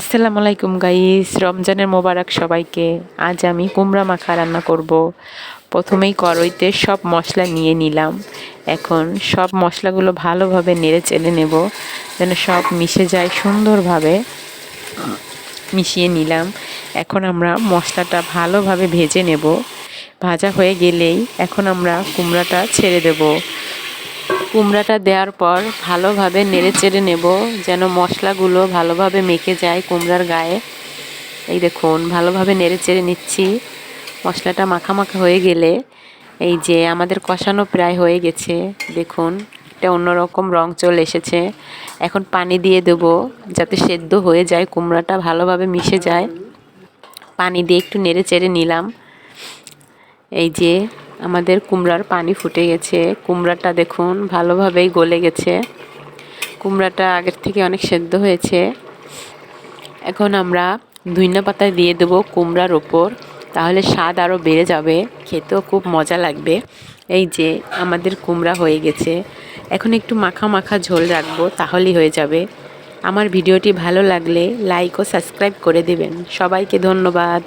আসসালামু আলাইকুম গাইস রমজানের মোবারক সবাইকে। আজ আমি কুমড়া মাখা রান্না করব। প্রথমেই কড়াইতে সব মশলা নিয়ে নিলাম। এখন সব মশলাগুলো ভালোভাবে নেড়ে চেড়ে নেব, যেন সব মিশে যায় সুন্দরভাবে। মিশিয়ে নিলাম। এখন আমরা মশলাটা ভালোভাবে ভেজে নেব। ভাজা হয়ে গেলেই এখন আমরা কুমড়াটা ছেড়ে দেব। কুমড়াটা দেওয়ার পর ভালোভাবে নেড়ে চেড়ে নেব, যেন মশলাগুলো ভালোভাবে মেখে যায় কুমড়ার গায়ে। এই দেখুন, ভালোভাবে নেড়ে চেড়ে নিচ্ছি। মশলাটা মাখা মাখা হয়ে গেলে এই যে আমাদের কষানো প্রায় হয়ে গেছে। দেখুন একটা অন্যরকম রং চলে এসেছে। এখন পানি দিয়ে দেব যাতে সেদ্ধ হয়ে যায়, কুমড়াটা ভালোভাবে মিশে যায়। পানি দিয়ে একটু নেড়ে চেড়ে নিলাম। এই যে আমাদের কুমড়ার পানি ফুটে গেছে। কুমড়াটা দেখুন, ভালোভাবেই গলে গেছে। কুমড়াটা আগের থেকে অনেক সেদ্ধ হয়েছে। এখন আমরা ধুইনা পাতা দিয়ে দেবো কুমড়ার ওপর। তাহলে স্বাদ আরও বেড়ে যাবে, খেতেও খুব মজা লাগবে। এই যে, আমাদের কুমড়া হয়ে গেছে। এখন একটু মাখা মাখা ঝোল রাখব, তাহলেই হয়ে যাবে। আমার ভিডিওটি ভালো লাগলে লাইক ও সাবস্ক্রাইব করে দেবেন। সবাইকে ধন্যবাদ।